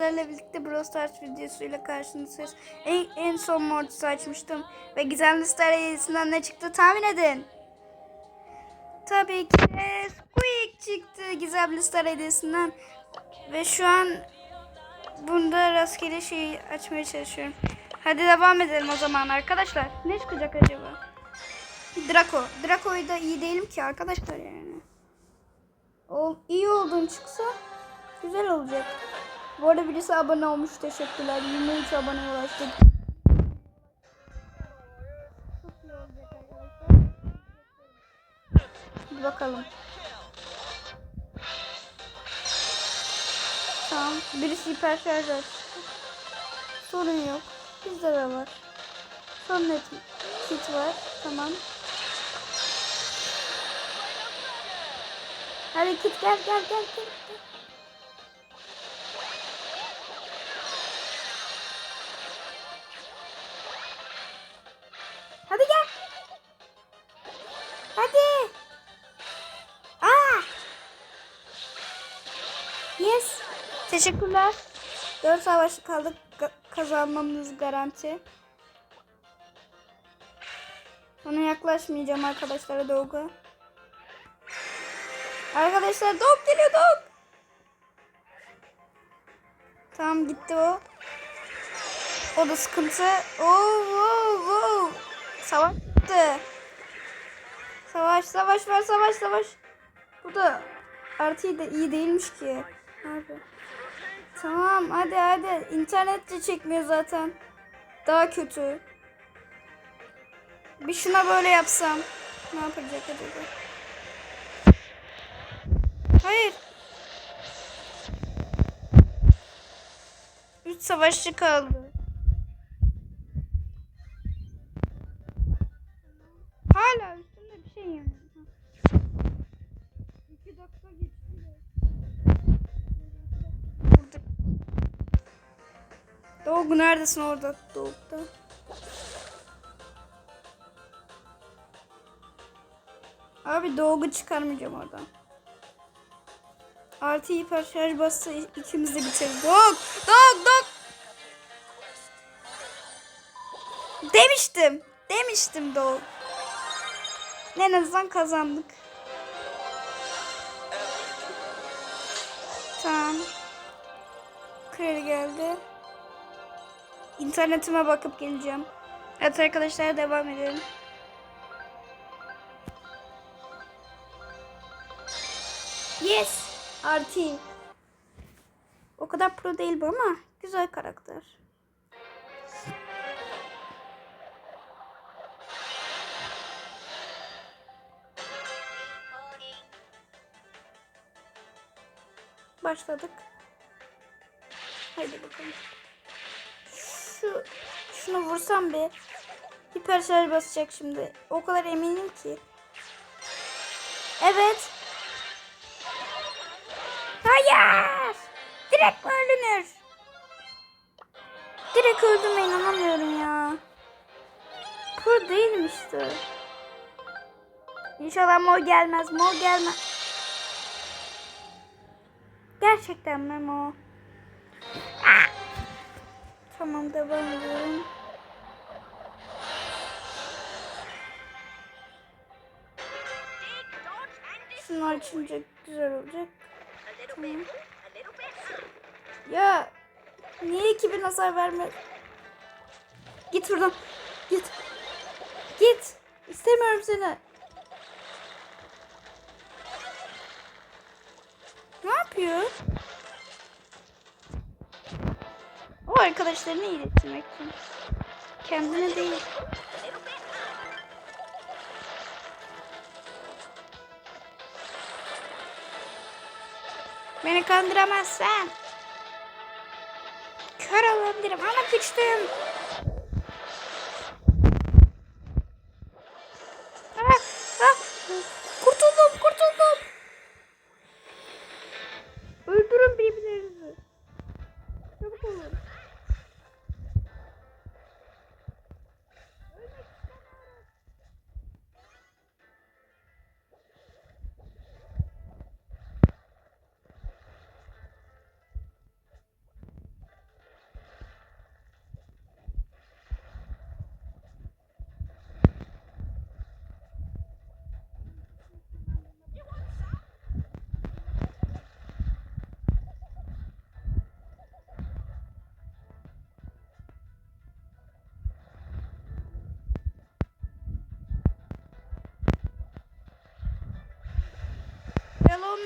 Sizlerle birlikte Brawl Stars videosuyla karşınızdayız. En, en son Mortis'i açmıştım. Ve Gizemli Star hediyesinden ne çıktı tahmin edin. Tabii ki de Squeak çıktı Gizemli Star hediyesinden. Ve şu an bunda rastgele şeyi açmaya çalışıyorum. Hadi devam edelim o zaman arkadaşlar. Ne çıkacak acaba? Draco. Draco'yu da iyi değilim ki arkadaşlar yani. O, iyi olduğun çıksa güzel olacak. Bu arada birisi abone olmuş. Teşekkürler. 23 abone ulaştık. Bakalım. Tamam. Birisi hiper şarj. Sorun yok. Bizde de var. Son net kit var. Tamam. Hadi kit gel gel gel gel. gel. Hadi. Aa. Yes. Teşekkürler. 4 savaşı kaldık. Kazanmamız garanti. Ona yaklaşmayacağım arkadaşlara Doğu'ya. Arkadaşlar Doğuk geliyor Doğuk. Tamam gitti o. O da sıkıntı. Oo, oo, oo. Savaş bitti. Savaş, savaş var, savaş, savaş. Bu da artı da iyi değilmiş ki. Abi. Tamam, hadi hadi. İnternet çekmiyor zaten. Daha kötü. Bir şuna böyle yapsam. Ne yapacak acaba? Hayır. Üç savaşçı kaldı. Doğu neredesin orada? Doğuk'ta. Abi Doğuk'u çıkarmayacağım oradan. Artı hiper şarj bastı ikimiz de bitirdi. Doğuk! Doğuk! Doğuk! Demiştim. Demiştim Doğuk. En azından kazandık. Tamam. Kredi geldi. İnternetime bakıp geleceğim. Evet arkadaşlar devam edelim. Yes. Artı. O kadar pro değil bu ama güzel karakter. Başladık. Haydi bakalım. Şu şunu vursam bir hiper şarj basacak şimdi. O kadar eminim ki. Evet. Hayır. Direkt mi ölünür? Direkt öldüğüme inanamıyorum ya. Pro değilmişti. İnşallah mor gelmez. Mor gelmez. Gerçekten mi devam ediyorum. Şunlar açınca güzel olacak. Tamam. Ya niye 2000 hasar verme? Git buradan. Git. Git. İstemiyorum seni. Ne yapıyor? O arkadaşlarını iyileştirmek için. Kendine değil. Beni kandıramazsan. Kör olabilirim ama güçlüyüm.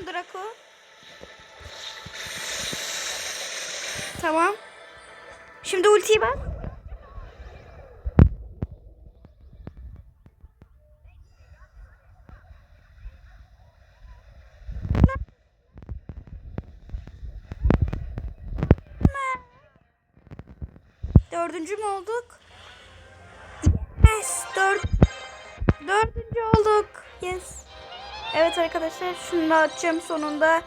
Draco. Tamam. Şimdi ultiyi bas. Dördüncü mü olduk? Yes. Dört, dördüncü olduk. Yes. Evet arkadaşlar şunu açacağım sonunda.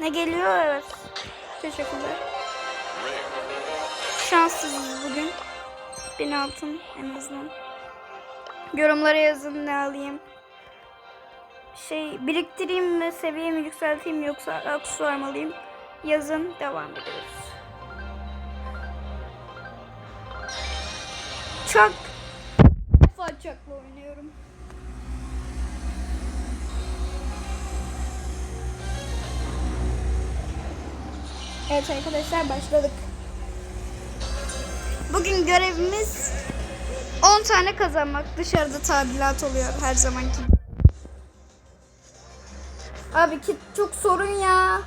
Ne geliyor? Evet. Teşekkürler. Şanssızız bugün. Bin altın en azından. Yorumlara yazın ne alayım. Şey biriktireyim mi, seviyemi yükselteyim yoksa aksesuar mı? Yazın devam ederiz. Çok defa çakla oynuyorum. Evet arkadaşlar başladık. Bugün görevimiz 10 tane kazanmak. Dışarıda tadilat oluyor her zamanki. Abi kit çok sorun ya.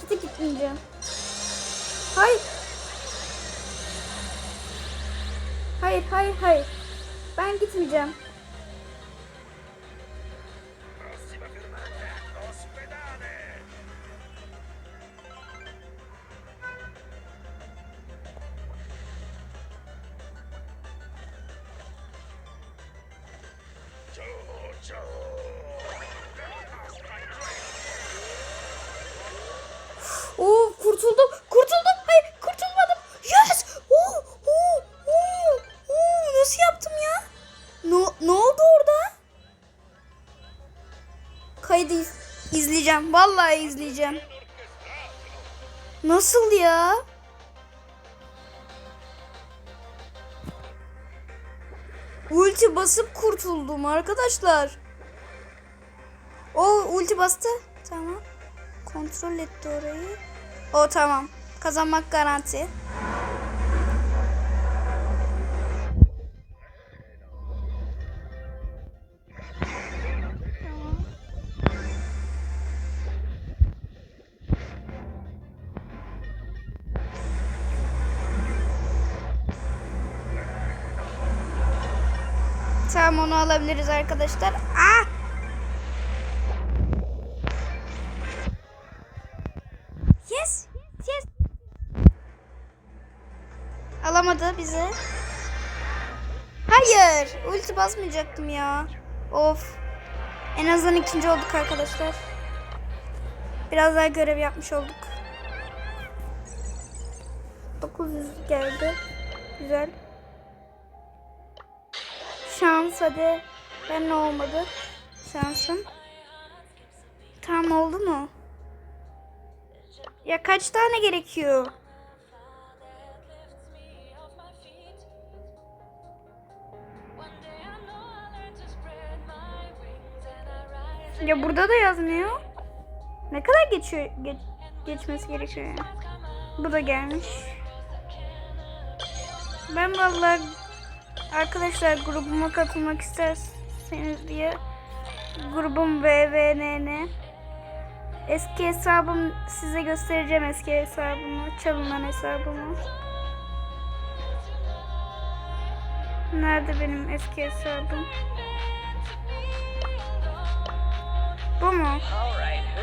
Kiti gitmeyeceğim. Hayır. Hayır, hayır, hayır. Ben gitmeyeceğim. Oo kurtuldum. Kurtuldum. Hayır kurtulmadım. Yes. Oo, oo, oo, oo. Nasıl yaptım ya? Ne, ne oldu orada? Kaydı iz- izleyeceğim. Vallahi izleyeceğim. Nasıl ya? Ulti basıp kurtuldum arkadaşlar. O ulti bastı. Tamam. Kontrol etti orayı. O tamam. Kazanmak garanti. Tamam onu alabiliriz arkadaşlar. Ah! Yes. Yes. Alamadı bizi. Hayır. Ulti basmayacaktım ya. Of. En azından ikinci olduk arkadaşlar. Biraz daha görev yapmış olduk. 900 geldi. Güzel. Şans hadi. Ben ne olmadı? Şansım. Tamam oldu mu? Ya kaç tane gerekiyor? Ya burada da yazmıyor. Ne kadar geçiyor geç, geçmesi gerekiyor yani. Bu da gelmiş. Ben vallahi arkadaşlar grubuma katılmak isterseniz diye grubum VVNN Eski hesabım size göstereceğim eski hesabımı. Çalınan hesabımı. Nerede benim eski hesabım? Bu mu?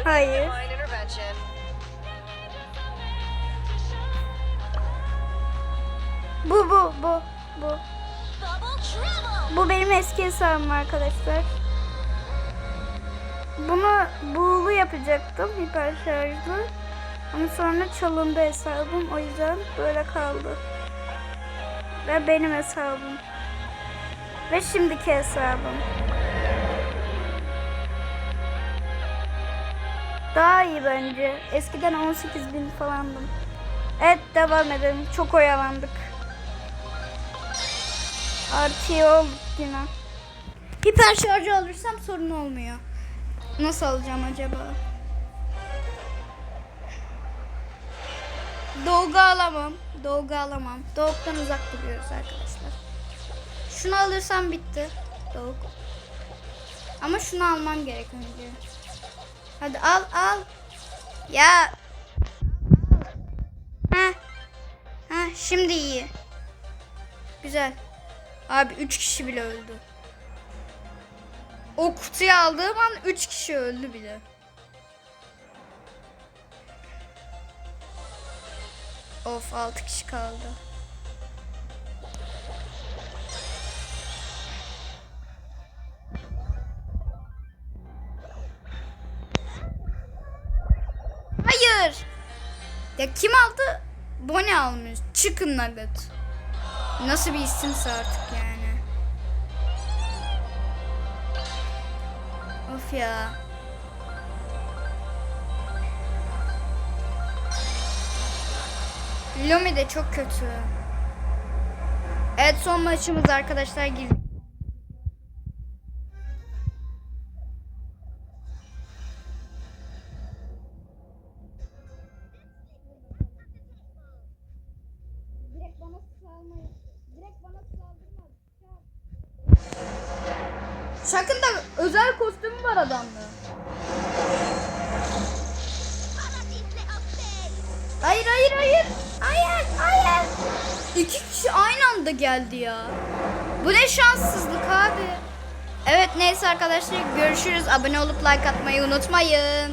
Hayır. Bu bu bu bu. Bu benim eski hesabım arkadaşlar. Bunu buğulu yapacaktım hiper şarjlı. Ama sonra çalındı hesabım. O yüzden böyle kaldı. Ve benim hesabım. Ve şimdiki hesabım. Daha iyi bence. Eskiden 18 bin falandım. Evet devam edelim. Çok oyalandık. Artı olduk yine. Hiper şarjı alırsam sorun olmuyor. Nasıl alacağım acaba? Dolgu alamam. Dolgu alamam. Dolgdan uzak duruyoruz arkadaşlar. Şunu alırsam bitti. Dolgu. Ama şunu almam gerek önce. Hadi al al. Ya. Ha. Ha şimdi iyi. Güzel. Abi 3 kişi bile öldü. O kutuyu aldığım an 3 kişi öldü bile. Of 6 kişi kaldı. Hayır. Ya kim aldı? Bonnie almış. Chicken Nugget. Nasıl bir isimse artık yani. Of ya. Lomi de çok kötü. Evet son maçımız arkadaşlar girdi. Sakın da özel kostümü var adamda. Hayır hayır hayır. Hayır hayır. İki kişi aynı anda geldi ya. Bu ne şanssızlık abi. Evet neyse arkadaşlar görüşürüz. Abone olup like atmayı unutmayın.